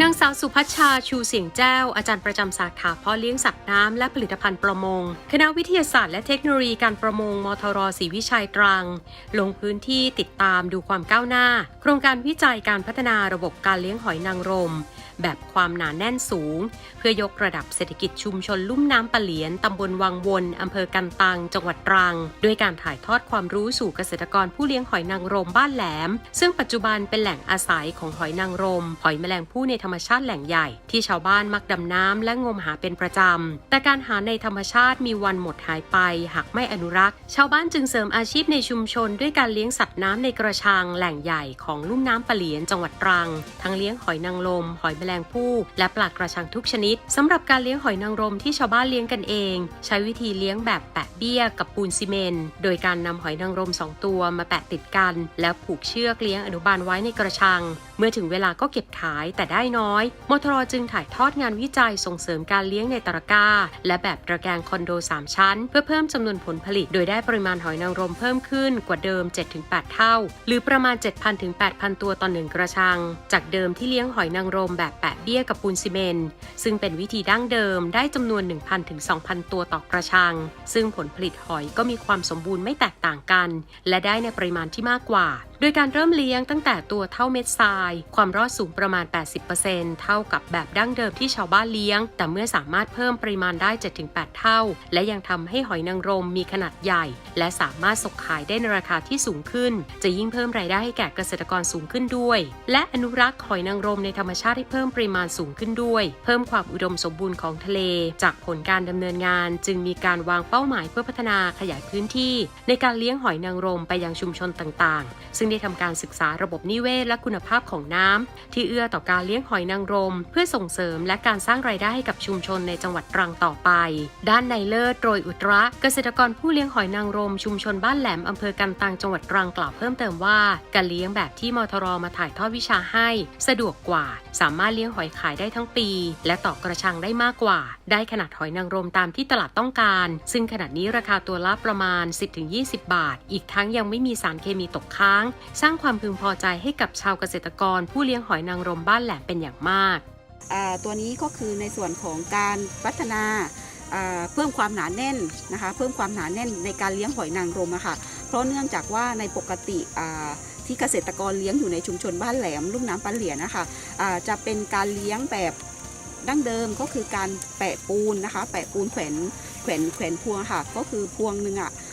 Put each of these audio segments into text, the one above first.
นางสาวสุพัชชาชูเสียงแจ้ว อาจารย์ประจำสาขาพ่อเลี้ยงสัตว์น้ำและผลิตภัณฑ์ประมง คณะวิทยาศาสตร์และเทคโนโลยีการประมงมทรศรีวิชัยตรัง ลงพื้นที่ติดตามดูความก้าวหน้า โครงการวิจัยการพัฒนาระบบการเลี้ยงหอยนางรม แบบความหนาแน่นสูง เพื่อยกระดับเศรษฐกิจชุมชนลุ่มน้ำปะเหลียนตำบลวังวนอำเภอกันตัง จังหวัดตรัง ด้วยการถ่ายทอดความรู้สู่เกษตรกรผู้เลี้ยงหอยนางรมบ้านแหลม ซึ่งปัจจุบันเป็นแหล่งอาศัยของหอยนางรม หอยแมลงภู่ในธรรมชาติแหล่งใหญ่ ที่ชาวบ้านมักดำน้ำและงมหาเป็นประจำ แต่การหาในธรรมชาติมีวันหมดหายไป หากไม่อนุรักษ์ ชาวบ้านจึงเสริมอาชีพในชุมชน ด้วยการเลี้ยงสัตว์น้ำในกระชังแหล่งใหญ่ของลุ่มน้ำปะเหลียนจังหวัดตรัง ทั้งเลี้ยงหอยนางรมหอยแมลงภู่และปลากระชังทุกชนิดสำหรับการเลี้ยงหอยนางรมที่ชาวบ้านเลี้ยงกันเอง ใช้วิธีเลี้ยงแบบแปะเบี้ยกับปูนซีเมนต์โดยการนำหอยนางรมสองตัวมาแปะติดกัน แล้วผูกเชือกเลี้ยงอนุบาลไว้ในกระชัง เมื่อถึงเวลาก็เก็บขายแต่ได้น้อยมทรจึงถ่ายทอดงานวิจัยส่งเสริมการเลี้ยงในตะกร้า และแบบตระแกรงคอนโด 3 ชั้น เพื่อเพิ่มจำนวนผลผลิต โดยได้ปริมาณหอยนางรมเพิ่มขึ้นกว่าเดิม 7-8 เท่า หรือประมาณ 7,000ถึง8,000 ตัวต่อหนึ่งกระชัง จากเดิมที่เลี้ยงหอยนางรมแบบแปะเบี้ยกับปูนซีเมนซึ่งเป็นวิธีดั้งเดิมได้จำนวน 1,000ถึง2,000 ตัวต่อกระชัง ซึ่งผลผลิตหอยก็มีความสมบูรณ์ไม่แตกต่างกัน และได้ในปริมาณที่มากกว่า โดยการเริ่มเลี้ยงตั้งแต่ตัวเท่าเม็ดทราย ความรอดสูงประมาณ 80%เท่ากับแบบดั้งเดิมที่ชาวบ้านเลี้ยง แต่เมื่อสามารถเพิ่มปริมาณได้ 7-8 เท่า และยังทำให้หอยนางรมมีขนาดใหญ่ และสามารถส่งขายได้ในราคาที่สูงขึ้น จะยิ่งเพิ่มรายได้ให้แก่เกษตรกรสูงขึ้นด้วย และอนุรักษ์หอยนางรมในธรรมชาติให้เพิ่มปริมาณสูงขึ้นด้วย เพิ่มความอุดมสมบูรณ์ของทะเล จากผลการดำเนินงาน จึงมีการวางเป้าหมายเพื่อพัฒนาขยายพื้นที่ ในการเลี้ยงหอยนางรมไปยังชุมชนต่างๆ ซึ่งได้ทำการศึกษาระบบนิเวศและคุณภาพของน้ำที่เอื้อต่อการเลี้ยงหอยนางรม เพื่อส่งเสริมและการสร้างรายได้ให้กับชุมชนในจังหวัดตรังต่อไป ด้านในเลิศโรยอุตระ เกษตรกรผู้เลี้ยงหอยนางรม ชุมชนบ้านแหลมอำเภอกันตังจังหวัดตรังกล่าวเพิ่มเติมว่า การเลี้ยงแบบที่มทรมาถ่ายทอดวิชาให้ สะดวกกว่า สามารถเลี้ยงหอยขายได้ทั้งปี และต่อกระชังได้มากกว่า ได้ขนาดหอยนางรมตามที่ตลาดต้องการ ซึ่งขณะนี้ราคาตัวละประมาณ 10-20 บาท อีกทั้งยังไม่มีสารเคมีตกค้างสร้างความพึงพอใจให้กับชาวเกษตรกร ผู้เลี้ยงหอยนางรมบ้านแหลมเป็นอย่างมากตัวนี้ก็คือในส่วนของการพัฒนาเพิ่มความหนาแน่นนะคะ เพิ่มความหนาแน่นในการเลี้ยงหอยนางรมอะค่ะ เพราะเนื่องจากว่าในปกติที่เกษตรกรเลี้ยงอยู่ในชุมชนบ้านแหลมลุ่มน้ำปันเหลียนนะคะอ่าจะเป็นการเลี้ยงแบบดั้งเดิมก็คือการแปะปูนนะคะ แปะปูนแขวนแขวนแขวนพวงค่ะ ก็คือพวงหนึ่งอะอ่า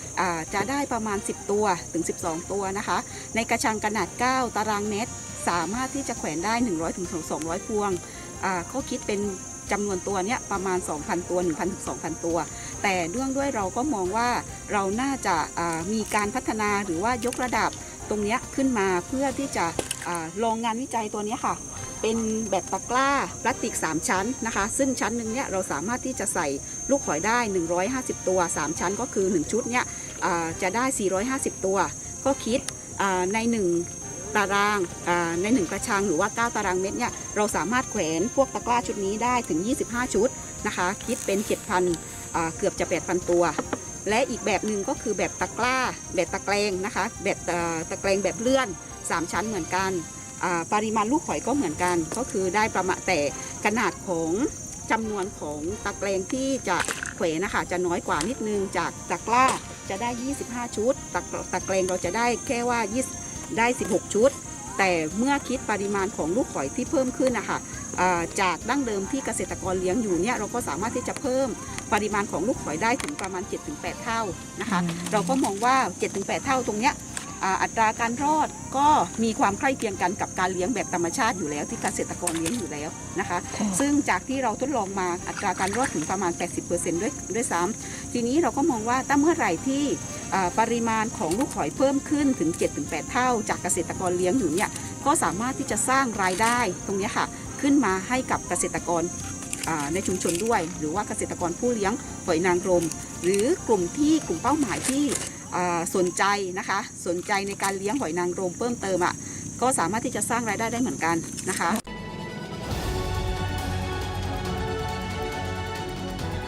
จะได้ประมาณ 10 ตัวถึง 12 ตัวนะคะ ในกระชังขนาด 9 ตารางเมตร สามารถที่จะแขวนได้ 100ถึง200 พวงเขาคิดเป็นจำนวนตัวเนี้ยประมาณ 2,000 ตัว 1,000ถึง2,000 ตัว แต่เนื่องด้วยเราก็มองว่าเราน่าจะามีการพัฒนาหรือว่ายกระดับตรงเนี้ยขึ้นมาเพื่อที่จะอลองงานวิจัยตัวเนี้ยค่ะ เป็นแบบตะกร้าพลาสติก 3 ชั้นนะคะ ซึ่งชั้นหนึ่งเนี่ยเราสามารถที่จะใส่ลูกหอยได้ 150 ตัว 3 ชั้นก็คือ 1 ชุดเนี่ย จะได้ 450 ตัว ก็คิดอ่าใน1ตารางอ่าใน1กระชังหรือว่า 9 ตารางเมตรเนี่ยเราสามารถแขวนพวกตะกร้าชุดนี้ได้ถึง 25 ชุดนะคะ คิดเป็น 7,000เกือบจะ 8,000 ตัว และอีกแบบหนึ่งก็คือแบบตะกร้า แบบตะแกรงนะคะ แบบตะแกรงแบบเลื่อน 3 ชั้นเหมือนกัน ปริมาณลูกหอยก็เหมือนกัน ก็คือได้ประมาณแต่ขนาดของจำนวนของตะแกรงที่จะแขวนนะคะจะน้อยกว่านิดนึงจากตะกร้า จะได้ 25 ชุดตะตะแกรงเราจะได้แค่ว่า 20 ได้ 16 ชุด แต่เมื่อคิดปริมาณของลูกหอยที่เพิ่มขึ้นนะคะอ่าจากดั้งเดิมที่เกษตรกรเลี้ยงอยู่เนี่ยเราก็สามารถที่จะเพิ่มปริมาณของลูกหอยได้ถึงประมาณ 7-8 เท่านะคะ เราก็มองว่า 7-8 เท่าตรงเนี้ย อ่าอัตราการรอดก็มีความใกล้เคียงกันกับการเลี้ยงแบบธรรมชาติอยู่แล้ว ที่เกษตรกรเลี้ยงอยู่แล้วนะคะ ซึ่งจากที่เราทดลองมาอัตราการรอดถึงประมาณ 80%ด้วยด้วยซ้ำทีนี้เราก็มองว่าถ้าเมื่อไหร่ที่อ่าปริมาณของลูกหอยเพิ่มขึ้นถึง 7-8 เท่า จากเกษตรกรเลี้ยงอยู่เนี่ยก็สามารถที่จะสร้างรายได้ตรงเนี้ยค่ะ ขึ้นมาให้กับเกษตรกรอ่าในชุมชนด้วย หรือว่าเกษตรกรผู้เลี้ยงหอยนางรม หรือกลุ่มที่กลุ่มเป้าหมายที่อ่า สนใจนะคะ สนใจในการเลี้ยงหอยนางรมเพิ่มเติมอะก็สามารถที่จะสร้างรายได้ได้เหมือนกันนะคะ